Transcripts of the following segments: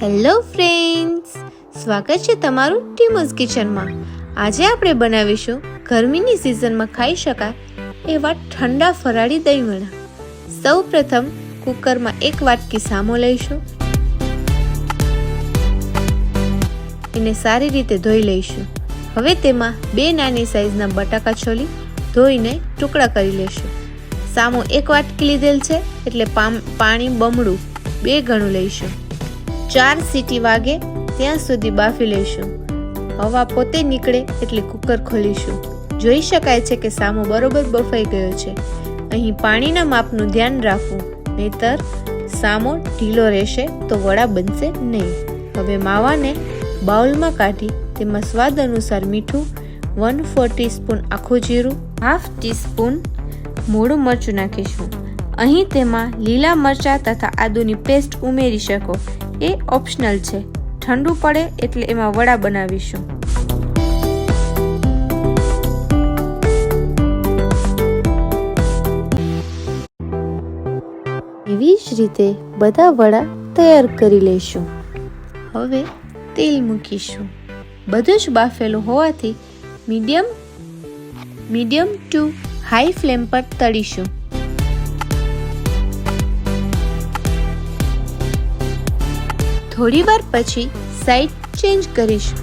Hello friends, સ્વાગત છે તમારું ટીમસ કિચનમાં. આજે આપણે બનાવીશું ગરમીની સિઝનમાં ખાઈ શકાય એવા ઠંડા ફરાળી દહીંવડા સૌ પ્રથમ કુકરમાં એક વાટકી સામો લઈશું. એને સારી રીતે ધોઈ લઈશું. હવે તેમાં બે નાની સાઈઝના બટાકા છોલી ધોઈને ટુકડા કરી લેશું સામો એક વાટકી લીધેલ છે એટલે પાણી બમણું બે ગણું લઈશું. ચાર સીટી વાગે ત્યાં સુધી બાફી લઈશું. હવા પોતે નીકળે એટલે કુકર ખોલીશું. જોઈ શકાય છે કે સામો બરોબર બફાઈ ગયો છે. અહીં પાણીના માપનું ધ્યાન રાખવું. નહીતર સામો ઢીલો રહેશે તો વડા બનશે નહીં. હવે માવાને બાઉલમાં કાઢી તેમાં સ્વાદ અનુસાર મીઠું વન ફોર ટીસ્પૂન આખું જીરું હાફ ટીસ્પૂન મોડું મરચું નાખીશું. અહીં તેમાં લીલા મરચાં તથા આદુની પેસ્ટ ઉમેરી શકો. એ ઓપ્શનલ છે. ઠંડુ પડે એટલે એમાં વડા બનાવીશું. એવી જ રીતે બધા વડા તૈયાર કરી લઈશું. હવે તેલ મૂકીશું. બધું જ બાફેલું હોવાથી medium medium to high flame પર તળીશું. થોડી વાર પછી સાઈડ ચેન્જ કરીશું.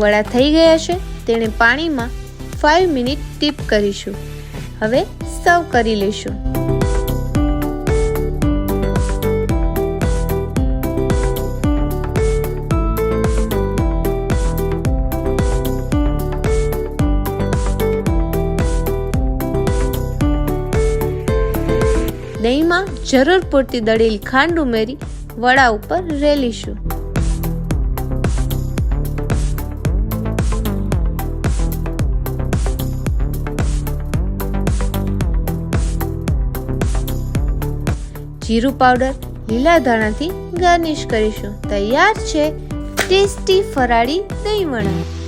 વડા થઈ ગયા છે, તેણે પાણીમાં ફાઇવ મિનિટ ટીપ કરીશું. હવે સર્વ કરી લઈશું. દહીંમાં જરૂર પૂરતી દળેલી ખાંડ ઉમેરી વડા ઉપર રેલીશું. જીરું પાવડર લીલા ધાણાથી ગાર્નિશ કરીશું. તૈયાર છે ટેસ્ટી ફરાળી દહીં વડા.